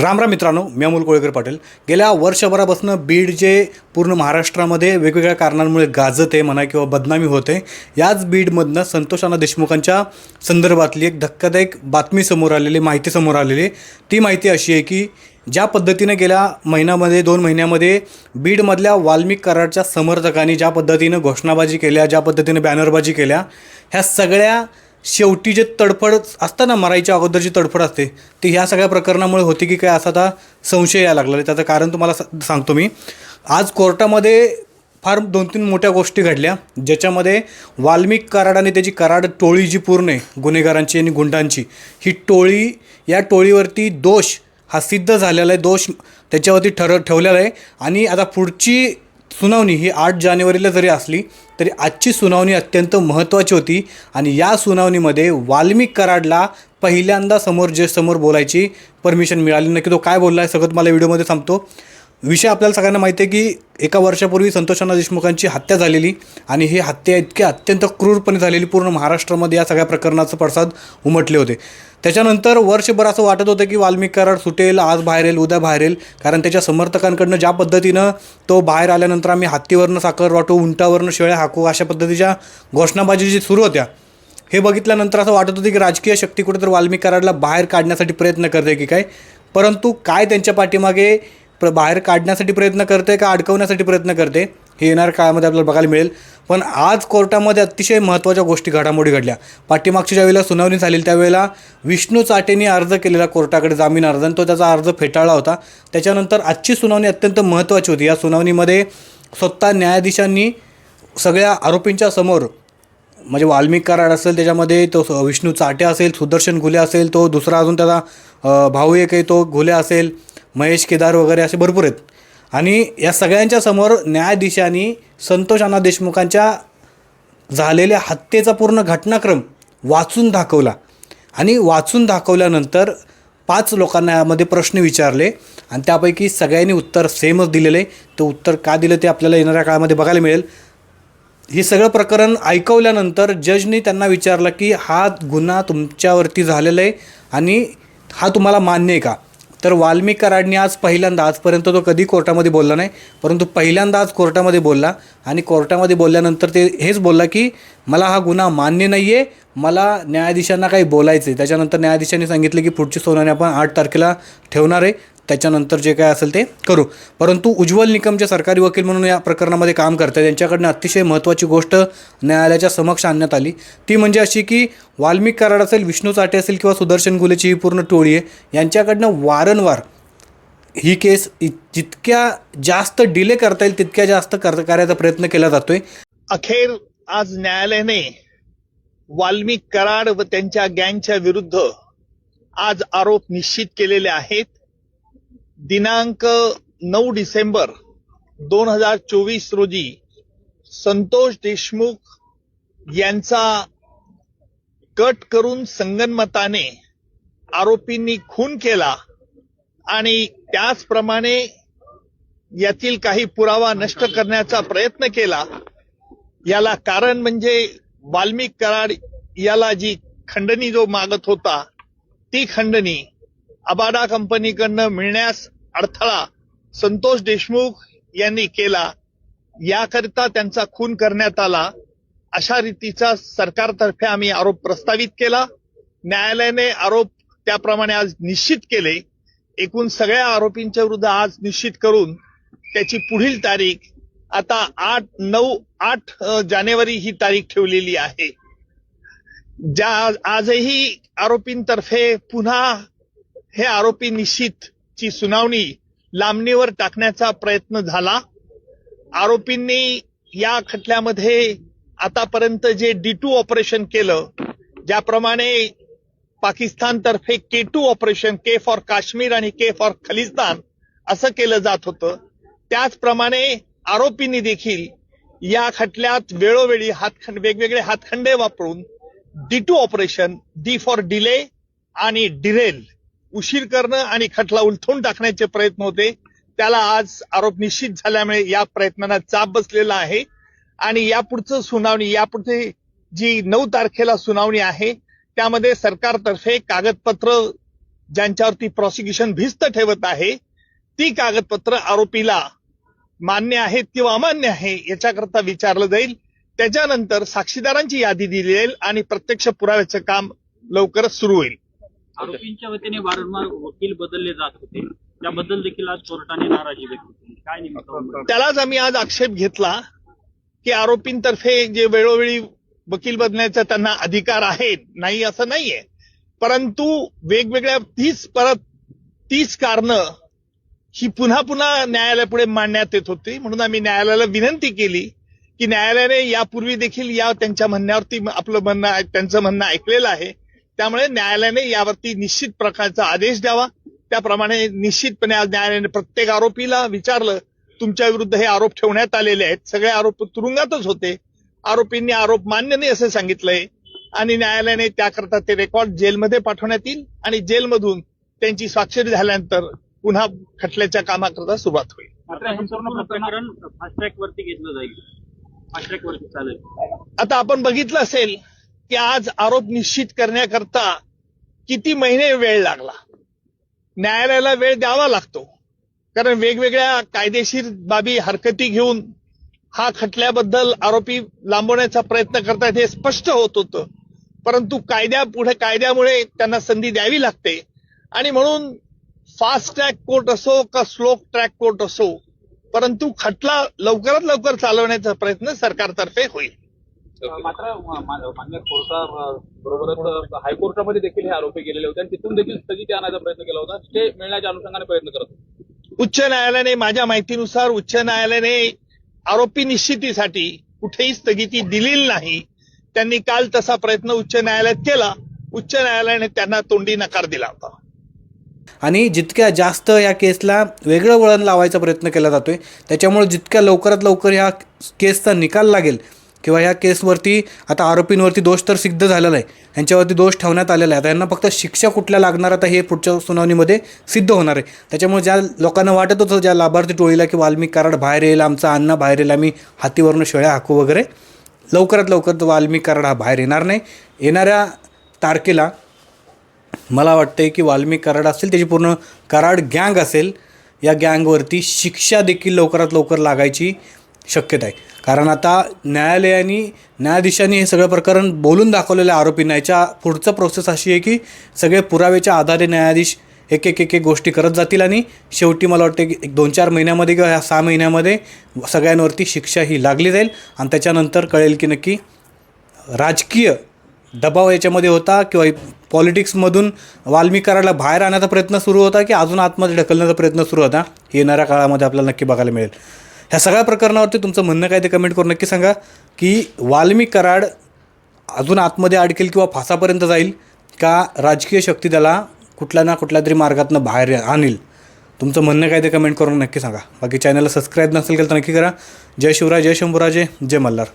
राम राम मित्रांनो मी अमोल कोळेकर पाटील. गेल्या वर्षभरापासून बीड जे पूर्ण महाराष्ट्रामध्ये वेगवेगळ्या कारणांमुळे गाजत आहे म्हणा किंवा बदनामी होते याच बीडमधनं संतोष अण्णा देशमुखांच्या संदर्भातली एक धक्कादायक बातमी समोर आलेली माहिती समोर आलेली. ती माहिती अशी आहे की ज्या पद्धतीनं गेल्या महिन्यामध्ये दोन महिन्यामध्ये बीडमधल्या वाल्मिक कराडच्या समर्थकांनी ज्या पद्धतीनं घोषणाबाजी केल्या ज्या पद्धतीनं बॅनरबाजी केल्या ह्या सगळ्या शेवटी जे तडफड असतं ना मरायच्या अगोदरची तडफड असते ती ह्या सगळ्या प्रकरणामुळे होते की काय असा आता संशय यायला लागला. त्याचं कारण तुम्हाला स- सांगतो मी. आज कोर्टामध्ये फार दोन तीन मोठ्या गोष्टी घडल्या ज्याच्यामध्ये वाल्मिक कराड आणि त्याची कराड टोळी जी पूर्ण आहे गुन्हेगारांची आणि गुंडांची ही टोळी या टोळीवरती दोष हा सिद्ध झालेला आहे दोष त्याच्यावरती ठर ठेवलेला आहे. आणि आता पुढची सुनावणी ही आठ जानेवारीला जरी असली तरी आजची सुनावणी अत्यंत महत्त्वाची होती आणि या सुनावणीमध्ये वाल्मिक कराडला पहिल्यांदा समोर जे समोर बोलायची परमिशन मिळाली. नक्की तो काय बोलला आहे सगळं तुम्हाला व्हिडिओमध्ये सांगतो विषय आपल्याला सगळ्यांना माहिती आहे की एका वर्षापूर्वी संतोषांना देशमुखांची हत्या झालेली आणि ही हत्या इतकी अत्यंत क्रूरपणे झालेली पूर्ण महाराष्ट्रामध्ये या सगळ्या प्रकरणाचं पडसाद उमटले होते. त्याच्यानंतर वर्षभर असं वाटत होतं की वाल्मिक कराड सुटेल आज बाहेर येईल उद्या बाहेर येईल. कारण त्याच्या समर्थकांकडनं ज्या पद्धतीनं तो बाहेर आल्यानंतर आम्ही हत्तीवरनं साखर वाटू उंटावरनं शेळ्या हाकू अशा पद्धतीच्या घोषणाबाजी जी सुरू होत्या हे बघितल्यानंतर असं वाटत होतं की राजकीय शक्ती कुठेतरी वाल्मिक कराडला बाहेर काढण्यासाठी प्रयत्न करते की काय? परंतु काय त्यांच्या पाठीमागे प्र बाहेर काढण्यासाठी प्रयत्न करते का अडकवण्यासाठी प्रयत्न करते हे येणाऱ्या काळामध्ये आपल्याला बघायला मिळेल. पण आज कोर्टामध्ये अतिशय महत्त्वाच्या गोष्टी घडामोडी घडल्या. पाठीमागच्या ज्यावेळेला सुनावणी झाली त्यावेळेला विष्णू चाटेंनी अर्ज केलेला कोर्टाकडे जामीन अर्ज आणि तो त्याचा अर्ज फेटाळला होता. त्याच्यानंतर आजची सुनावणी अत्यंत महत्त्वाची होती. या सुनावणीमध्ये स्वतः न्यायाधीशांनी सगळ्या आरोपींच्या समोर म्हणजे वाल्मिक कराड असेल त्याच्यामध्ये तो विष्णू चाटे असेल सुदर्शन घुले असेल तो दुसरा अजून त्याचा भाऊ एक आहे तो घुले असेल. महेश केदार वगैरे असे भरपूर आहेत. आणि या सगळ्यांच्या समोर न्यायाधीशांनी संतोष अण्णा देशमुखांच्या झालेल्या हत्येचा पूर्ण घटनाक्रम वाचून दाखवला. आणि वाचून दाखवल्यानंतर पाच लोकांना यामध्ये प्रश्न विचारले आणि त्यापैकी सगळ्यांनी उत्तर सेमच दिलेले. ते उत्तर का दिलं ते आपल्याला येणाऱ्या काळामध्ये बघायला मिळेल. हे सगळं प्रकरण ऐकवल्यानंतर जजनी त्यांना विचारलं की हा गुन्हा तुमच्यावरती झालेला आहे आणि हा तुम्हाला मान्य आहे का? तर वाल्मिक कराडनी आज पहिल्यांदा आजपर्यंत तो कधी कोर्टामध्ये बोलला नाही परंतु पहिल्यांदा आज कोर्टामध्ये बोलला आणि कोर्टामध्ये बोलल्यानंतर ते हेच बोलला की मला हा गुन्हा मान्य नाही आहे मला न्यायाधीशांना काही बोलायचं आहे त्याच्यानंतर न्यायाधीशांनी सांगितलं की पुढची सुनावणी आपण आठ तारखेला ठेवणार आहे. त्याच्यानंतर जे काय असेल ते करू. परंतु उज्ज्वल निकम जे सरकारी वकील म्हणून या प्रकरणामध्ये काम करतात त्यांच्याकडनं अतिशय महत्त्वाची गोष्ट न्यायालयाच्या समक्ष आणण्यात आली. ती म्हणजे अशी की वाल्मिक कराड असेल विष्णू चाटे असेल किंवा सुदर्शन गुलेची ही पूर्ण टोळी आहे. यांच्याकडनं वारंवार ही केस इ- जितक्या जास्त डिले करता येईल तितक्या जास्त कर करायचा प्रयत्न केला जातोय. अखेर आज न्यायालयाने वाल्मिक कराड व त्यांच्या गँगच्या विरुद्ध आज आरोप निश्चित केलेले आहेत. दिनांक नऊ डिसेंबर दोन हजार चोवीस रोजी संतोष देशमुख यांचा कट करून संगनमताने आरोपींनी खून केला आणि त्याचप्रमाणे यातील काही पुरावा नष्ट करण्याचा प्रयत्न केला. याला कारण म्हणजे वाल्मिक कराड याला जी खंडणी जो मागत होता ती खंडणी अबाडा कंपनीकडनं मिळण्यास अडथळा संतोष देशमुख यांनी केला. याकरिता त्यांचा खून करण्यात आला. अशा रीतीचा सरकारतर्फे आम्ही आरोप प्रस्तावित केला. न्यायालयाने आरोप त्याप्रमाणे आज निश्चित केले. एकूण सगळ्या आरोपींच्या विरुद्ध आज निश्चित करून त्याची पुढील तारीख आता आठ नऊ आठ जानेवारी ही तारीख ठेवलेली आहे. ज्या आजही आरोपींतर्फे पुन्हा हे आरोपी निश्चित ची सुनावणी लांबणीवर टाकण्याचा प्रयत्न झाला. आरोपींनी या खटल्यामध्ये आतापर्यंत जे डी टू ऑपरेशन केलं ज्याप्रमाणे पाकिस्तानतर्फे K two operation K for Kashmir आणि के फॉर खलिस्तान असं केलं जात होतं. त्याचप्रमाणे आरोपींनी देखील या खटल्यात वेळोवेळी हातखंड वेगवेगळे हातखंडे वापरून D two operation D for delay आणि डिरेल उशीर करणं आणि खटला उलथून टाकण्याचे प्रयत्न होते. त्याला आज आरोप निश्चित झाल्यामुळे या प्रयत्नांना चाप बसलेला आहे. आणि यापुढचं सुनावणी यापुढे जी नऊ तारखेला सुनावणी आहे त्यामध्ये सरकारतर्फे कागदपत्र ज्यांच्यावरती प्रॉसिक्युशन भिस्त ठेवत आहे ती कागदपत्र आरोपीला मान्य आहेत किंवा अमान्य आहे याच्याकरता विचारलं जाईल. त्याच्यानंतर साक्षीदारांची यादी दिली जाईल आणि प्रत्यक्ष पुराव्याचं काम लवकरच सुरू होईल. आरोपींच्या वतीने वारंवार वकील बदलले जात होते. त्याबद्दल देखील आज कोर्टाने नाराजी व्यक्त केली. काय नेमकं त्यालाच आम्ही आज आक्षेप घेतला की आरोपींतर्फे जे वेळोवेळी वकील बदलण्याचा त्यांना अधिकार आहे नाही असं नाहीये. परंतु वेगवेगळ्या तीच परत तीच कारणं ही पुन्हा पुन्हा न्यायालयापुढे मांडण्यात येत होती. म्हणून आम्ही न्यायालयाला विनंती केली की न्यायालयाने यापूर्वी देखील या त्यांच्या म्हणण्यावरती आपलं म्हणणं त्यांचं म्हणणं ऐकलेलं आहे. त्यामुळे न्यायालयाने यावरती निश्चित प्रकारचा आदेश द्यावा. त्याप्रमाणे निश्चितपणे आज न्यायालयाने प्रत्येक आरोपीला विचारलं तुमच्या विरुद्ध हे आरोप ठेवण्यात आलेले आहेत. सगळे आरोप तुरुंगातच होते. आरोपींनी आरोप मान्य नाही असं सांगितलंय. आणि न्यायालयाने त्याकरता ते रेकॉर्ड जेलमध्ये पाठवण्यात येईल आणि जेलमधून त्यांची स्वाक्षरी झाल्यानंतर पुन्हा खटल्याच्या कामाकरता सुरुवात होईल. फास्ट ट्रॅक वरती घेतलं जाईल. फास्ट ट्रॅक वरती चालेल. आता आपण बघितलं असेल की आज आरोप निश्चित करण्याकरता किती महिने वेळ लागला? न्यायालयाला वेळ द्यावा लागतो. कारण वेगवेगळ्या कायदेशीर बाबी हरकती घेऊन हा खटल्याबद्दल आरोपी लांबवण्याचा प्रयत्न करतात हे स्पष्ट होत होतं. परंतु कायद्या पुढे कायद्यामुळे त्यांना संधी द्यावी लागते. आणि म्हणून फास्ट ट्रॅक कोर्ट असो का स्लो ट्रॅक कोर्ट असो परंतु खटला लवकरात लवकर चालवण्याचा प्रयत्न सरकारतर्फे होईल. मात्र मान्य कोर्टाबरोबरच हायकोर्टामध्ये देखील हे आरोपी गेलेले होते आणि तिथून देखील स्थगिती आणायचा प्रयत्न केला होता. स्टे मिळण्याच्या अनुषंगाने प्रयत्न करत होते. उच्च न्यायालयाने माझ्या माहितीनुसार उच्च न्यायालयाने आरोपी निश्चितीसाठी कुठेही स्थगिती दिलेली नाही. त्यांनी काल तसा प्रयत्न उच्च न्यायालयात केला. उच्च न्यायालयाने त्यांना तोंडी नकार दिला होता. आणि जितक्या जास्त या केसला वेगळं वळण लावायचा प्रयत्न केला जातोय त्याच्यामुळे जितक्या लवकरात लवकर ह्या केसचा निकाल लागेल किंवा ह्या केसवरती आता आरोपींवरती दोष तर सिद्ध झालेला आहे. यांच्यावरती दोष ठेवण्यात आलेला आहे. आता यांना फक्त शिक्षा कुठल्या लागणार आता हे पुढच्या सुनावणीमध्ये सिद्ध होणार आहे. त्याच्यामुळे ज्या लोकांना वाटत होतं ज्या लाभार्थी टोळीला की वाल्मिक कराड बाहेर येईल आमचा अन्न बाहेर येईल आम्ही हातीवरनं शेळ्या हाकू वगैरे लवकरात लवकर वाल्मिक कराड हा बाहेर येणार नाही. येणाऱ्या तारखेला मला वाटते की वाल्मिक कराड असेल त्याची पूर्ण कराड गँग असेल या गँगवरती शिक्षा देखील लवकरात लवकर लागायची शक्यता आहे कारण आता न्यायालयाने न्यायाधीशांनी हे सगळं प्रकरण बोलून दाखवलेलं आहे आरोपींना. याच्या पुढचं प्रोसेस अशी आहे की सगळे पुराव्याच्या आधारे न्यायाधीश एक एक एक एक गोष्टी करत जातील आणि शेवटी मला वाटते की एक दोन चार महिन्यामध्ये किंवा ह्या सहा महिन्यामध्ये सगळ्यांवरती शिक्षा ही लागली जाईल. आणि त्याच्यानंतर कळेल की नक्की राजकीय दबाव याच्यामध्ये होता किंवा पॉलिटिक्समधून वाल्मिकाराला बाहेर आणण्याचा प्रयत्न सुरू होता की अजून आतमध्ये ढकलण्याचा प्रयत्न सुरू होता. येणाऱ्या काळामध्ये आपल्याला नक्की बघायला मिळेल. ह्या सगळ्या प्रकरणावरती तुमचं म्हणणं काय ते कमेंट करून नक्की सांगा. की वाल्मी कराड अजून आतमध्ये अडकेल किंवा फासापर्यंत जाईल का राजकीय शक्ती त्याला कुठल्या ना कुठल्या तरी मार्गातनं बाहेर आणील? तुमचं म्हणणं काय ते कमेंट करून नक्की सांगा. बाकी चॅनलला सबस्क्राईब नसेल केलं तर नक्की करा. जय शिवराय जय शंभूराजे जय मल्हार.